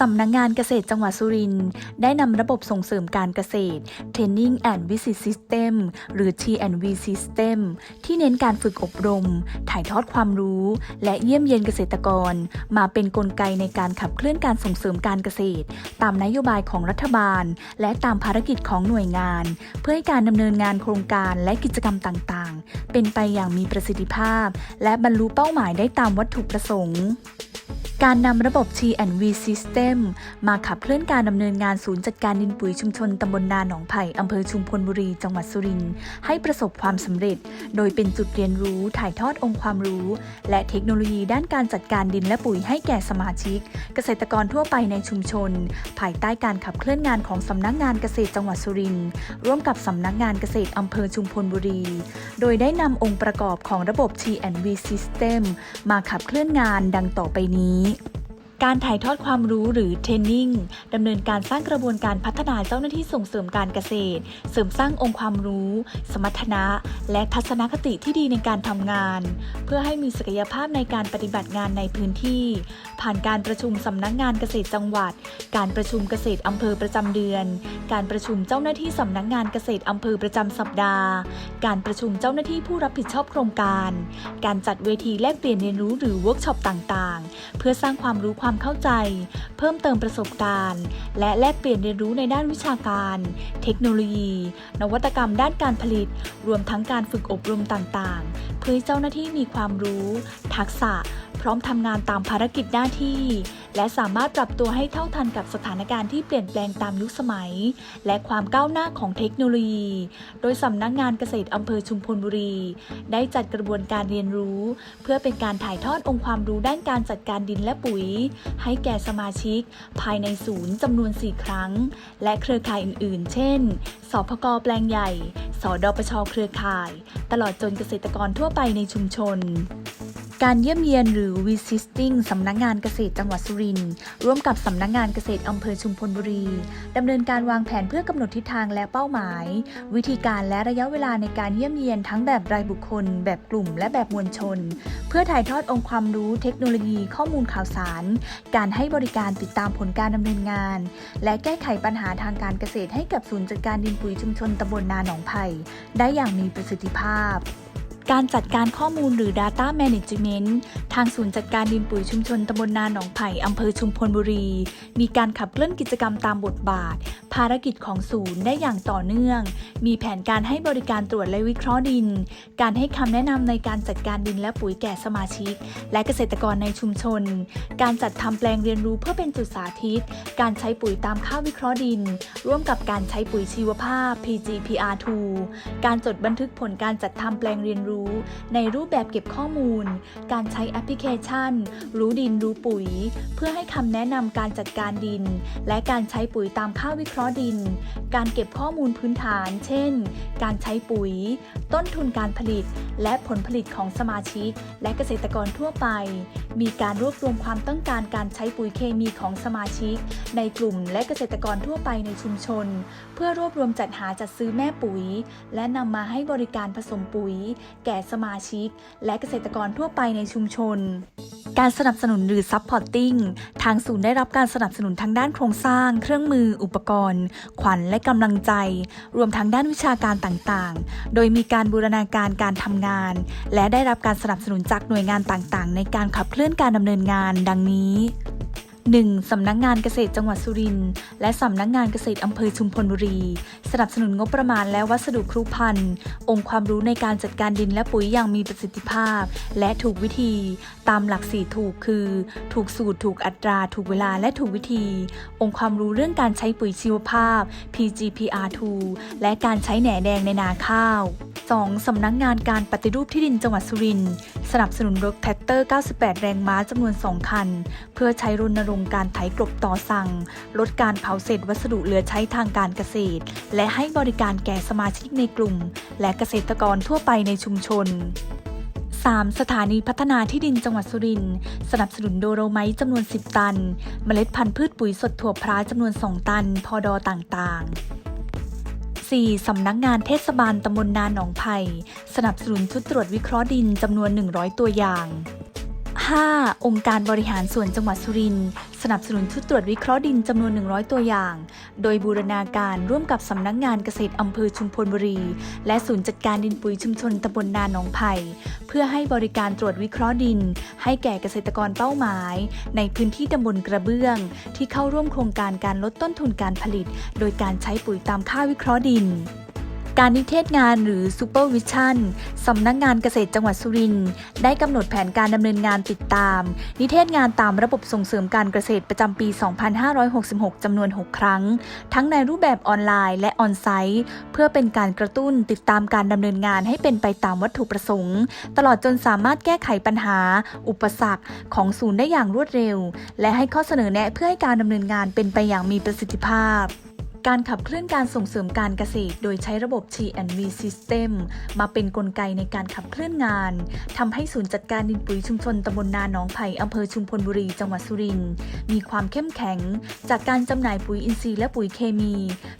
สำนักงานเกษตรจังหวัดสุรินทร์ได้นำระบบส่งเสริมการเกษตร Training and Visit System หรือ T&V System ที่เน้นการฝึกอบรม ถ่ายทอดความรู้ และเยี่ยมเยียนเกษตรกร มาเป็นนกลไกในการขับเคลื่อนการส่งเสริมการเกษตร ตามนโยบายของรัฐบาล และตามภารกิจของหน่วยงาน เพื่อให้การดำเนินงานโครงการและกิจกรรมต่างๆ เป็นไปอย่างมีประสิทธิภาพ และบรรลุเป้าหมายได้ตามวัตถุประสงค์ การนำระบบ T&V System มาขับเคลื่อนการดำเนินงานศูนย์จัดการดินปุ๋ยชุมชนตำบลนาหนองไผ่อำเภอชุมพลบุรี จังหวัดสุรินทร์ให้ประสบความสำเร็จ โดยเป็นจุดเรียนรู้ถ่ายทอดองค์ความรู้ และเทคโนโลยีด้านการจัดการดินและปุ๋ยให้แก่สมาชิก เกษตรกรทั่วไปในชุมชน ภายใต้การขับเคลื่อนงานของสำนักงานเกษตรจังหวัดสุรินทร์ร่วมกับสำนักงานเกษตรอำเภอชุมพลบุรี โดยได้นำองค์ประกอบของระบบ T&V System มาขับเคลื่อนงานดังต่อไปนี้に。 การถ่ายทอดความรู้หรือเทรนนิ่งดำเนินการสร้างกระบวนการพัฒนาเจ้าหน้าที่ส่งเสริมการเกษตร เสริมสร้างองค์ความรู้ สมรรถนะ และทัศนคติที่ดีในการทำงาน เพื่อให้มีศักยภาพในการปฏิบัติงานในพื้นที่ ผ่านการประชุมสำนักงานเกษตรจังหวัด การประชุมเกษตรอำเภอประจำเดือน การประชุมเจ้าหน้าที่สำนักงานเกษตรอำเภอประจำสัปดาห์ การประชุมเจ้าหน้าที่ผู้รับผิดชอบโครงการ การจัดเวทีแลกเปลี่ยนเรียนรู้หรือเวิร์กช็อปต่างๆ เพื่อสร้างความรู้ความเข้าใจ เพิ่มเติมประสบการณ์ และแลกเปลี่ยนเรียนรู้ในด้านวิชาการ เทคโนโลยี นวัตกรรมด้านการผลิต รวมทั้งการฝึกอบรมต่างๆ เพื่อให้เจ้าหน้าที่มีความรู้ ทักษะ พร้อมทำงานตามภารกิจหน้าที่ และสามารถปรับตัวให้เท่าทันกับสถานการณ์ที่เปลี่ยนแปลงตามยุคสมัย และความก้าวหน้าของเทคโนโลยี โดยสำนักงานเกษตรอำเภอชุมพลบุรี ได้จัดกระบวนการเรียนรู้ เพื่อเป็นการถ่ายทอดองค์ความรู้ด้านการจัดการดินและปุ๋ย ให้แก่สมาชิก ภายในศูนย์จำนวน 4 ครั้ง และเครือข่ายอื่น ๆ เช่น สพกแปลงใหญ่ สดปชเครือข่าย ตลอดจนเกษตรกรทั่วไปในชุมชน การเยี่ยมเยียนหรือ Visiting สำนักงานเกษตรจังหวัดสุรินทร์ร่วมกับสำนักงานเกษตรอำเภอชุมพลบุรีดำเนินการวางแผนเพื่อกำหนดทิศทางและเป้าหมาย วิธีการและระยะเวลาในการเยี่ยมเยียนทั้งแบบรายบุคคล แบบกลุ่ม และแบบมวลชน เพื่อถ่ายทอดองค์ความรู้เทคโนโลยีข้อมูลข่าวสาร การให้บริการติดตามผลการดำเนินงาน และแก้ไขปัญหาทางการเกษตรให้กับศูนย์จัดการดินปุ๋ยชุมชนตำบลนาหนองไผ่ได้อย่างมีประสิทธิภาพ การจัดการข้อมูลหรือ Data Management ทางศูนย์จัดการดินปุ๋ยชุมชนตำบลนาหนองไผ่อำเภอชุมพลบุรี มีการขับเคลื่อนกิจกรรมตามบทบาท ภารกิจของศูนย์ได้อย่างต่อเนื่อง มีแผนการให้บริการตรวจและวิเคราะห์ดิน การให้คำแนะนำในการจัดการดินและปุ๋ยแก่สมาชิก และเกษตรกรในชุมชน การจัดทำแปลงเรียนรู้เพื่อเป็นจุดสาธิต การใช้ปุ๋ยตามค่าวิเคราะห์ดิน ร่วมกับการใช้ปุ๋ยชีวภาพ PGPR2 การจดบันทึกผลการจัดทำแปลงเรียนรู้ในรูปแบบเก็บข้อมูล การใช้แอปพลิเคชัน รู้ดินรู้ปุ๋ย เพื่อให้คำแนะนำการจัดการดิน และการใช้ปุ๋ยตามค่าวิเคราะห์ดิน การเก็บข้อมูลพื้นฐาน เช่น การใช้ปุ๋ย ต้นทุนการผลิต และผลผลิตของสมาชิก และเกษตรกรทั่วไป มีการรวบรวมความต้องการการใช้ปุ๋ยเคมีของสมาชิก ในกลุ่มและเกษตรกรทั่วไปในชุมชน เพื่อรวบรวมจัดหาจัดซื้อแม่ปุ๋ย และนำมาให้บริการผสมปุ๋ยแก่สมาชิก และเกษตรกรทั่วไปในชุมชน การสนับสนุนหรือ Supporting ทางศูนย์ได้รับการสนับสนุนทางด้านโครงสร้าง เครื่องมือ อุปกรณ์ ขวัญและกำลังใจ รวมทั้งด้านวิชาการต่างๆ โดยมีการบูรณาการการทำงาน และได้รับการสนับสนุนจากหน่วยงานต่างๆ ในการขับเคลื่อนการดำเนินงาน ดังนี้ 1. สำนักงานเกษตรจังหวัดสุรินทร์และสำนักงานเกษตรอำเภอชุมพลบุรี สนับสนุนงบประมาณและวัสดุครุพันธ์องค์ความรู้ในการจัดการดินและปุ๋ยอย่างมีประสิทธิภาพ และถูกวิธี ตามหลักสี่ถูกคือ ถูกสูตรถูกอัตรา ถูกเวลาและถูกวิธี องค์ความรู้เรื่องการใช้ปุ๋ยชีวภาพ PGPR2 และการใช้แหน่แดงในนาข้าว 2. สำนักงานการปฏิรูปที่ดินจังหวัดสุรินทร์สนับสนุนรถแท็กเตอร์ 98 แรงม้าจำนวน 2 คัน เพื่อใช้รณรงค์การไถกลบต่อสั่ง ลดการเผาเศษวัสดุเหลือใช้ทางการเกษตร และให้บริการแก่สมาชิกในกลุ่ม และเกษตรกรทั่วไปในชุมชน 3. สถานีพัฒนาที่ดินจังหวัดสุรินทร์สนับสนุนโดโรไมต์จำนวน 10 ตัน เมล็ดพันธุ์พืชปุ๋ยสดถั่วพร้าจำนวน 2 ตัน พอดอต่างๆ 4. สำนักงานเทศบาลตำบลนาหนองไผ่สนับสนุนชุดตรวจวิเคราะห์ดินจำนวน 100 ตัวอย่าง 5. องค์การบริหารส่วนจังหวัดสุรินทร์สนับสนุนชุดตรวจวิเคราะห์ดินจำนวน 100 ตัวอย่าง โดยบูรณาการร่วมกับสำนักงานเกษตรอำเภอชุมพลบุรี และศูนย์จัดการดินปุ๋ยชุมชนตำบลนาหนองไผ่เพื่อให้บริการตรวจวิเคราะห์ดิน ให้แก่เกษตรกรเป้าหมาย ในพื้นที่ตำบลกระเบื้อง ที่เข้าร่วมโครงการการลดต้นทุนการผลิต โดยการใช้ปุ๋ยตามค่าวิเคราะห์ดิน การนิเทศงานหรือ Supervision สำนักงานเกษตรจังหวัดสุรินทร์ได้กำหนดแผนการดำเนินงานติดตาม นิเทศงานตามระบบส่งเสริมการเกษตรประจำปี 2566 จำนวน 6 ครั้ง ทั้งในรูปแบบออนไลน์และออนไซต์ เพื่อเป็นการกระตุ้นติดตามการดำเนินงานให้เป็นไปตามวัตถุประสงค์ ตลอดจนสามารถแก้ไขปัญหา อุปสรรคของศูนย์ได้อย่างรวดเร็ว และให้ข้อเสนอแนะเพื่อให้การดำเนินงานเป็นไปอย่างมีประสิทธิภาพ การขับเคลื่อนการส่งเสริมการเกษตร โดยใช้ระบบ T&V System มาเป็นนกลไกในการขับเคลื่อนงานทำให้ศูนย์จัดการดินปุ๋ยชุมชนตำบลนาหนองไผ่อำเภอชุมพลบุรีจังหวัดสุรินทร์มีความเข้มแข็ง จากการจำหน่ายปุ๋ยอินทรีย์และปุ๋ยเคมี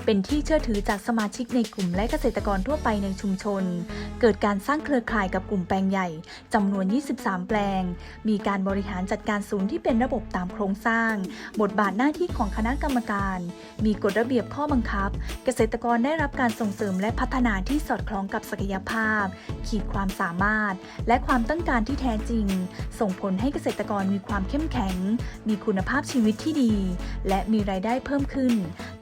เป็นที่เชื่อถือจากสมาชิกในกลุ่มและเกษตรกรทั่วไปในชุมชน เกิดการสร้างเครือข่ายกับกลุ่มแปลงใหญ่จำนวน 23 แปลง มีการบริหารจัดการศูนย์ที่เป็นระบบตามโครงสร้าง บทบาทหน้าที่ของคณะกรรมการ มีกฎระเบียบข้อบังคับ เกษตรกรได้รับการส่งเสริมและพัฒนาที่สอดคล้องกับศักยภาพ ขีดความสามารถ และความต้องการที่แท้จริง ส่งผลให้เกษตรกรมีความเข้มแข็ง มีคุณภาพชีวิตที่ดี และมีรายได้เพิ่มขึ้น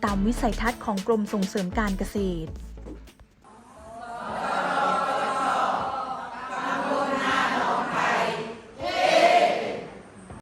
ตามวิสัยทัศน์ของกรมส่งเสริมการเกษตร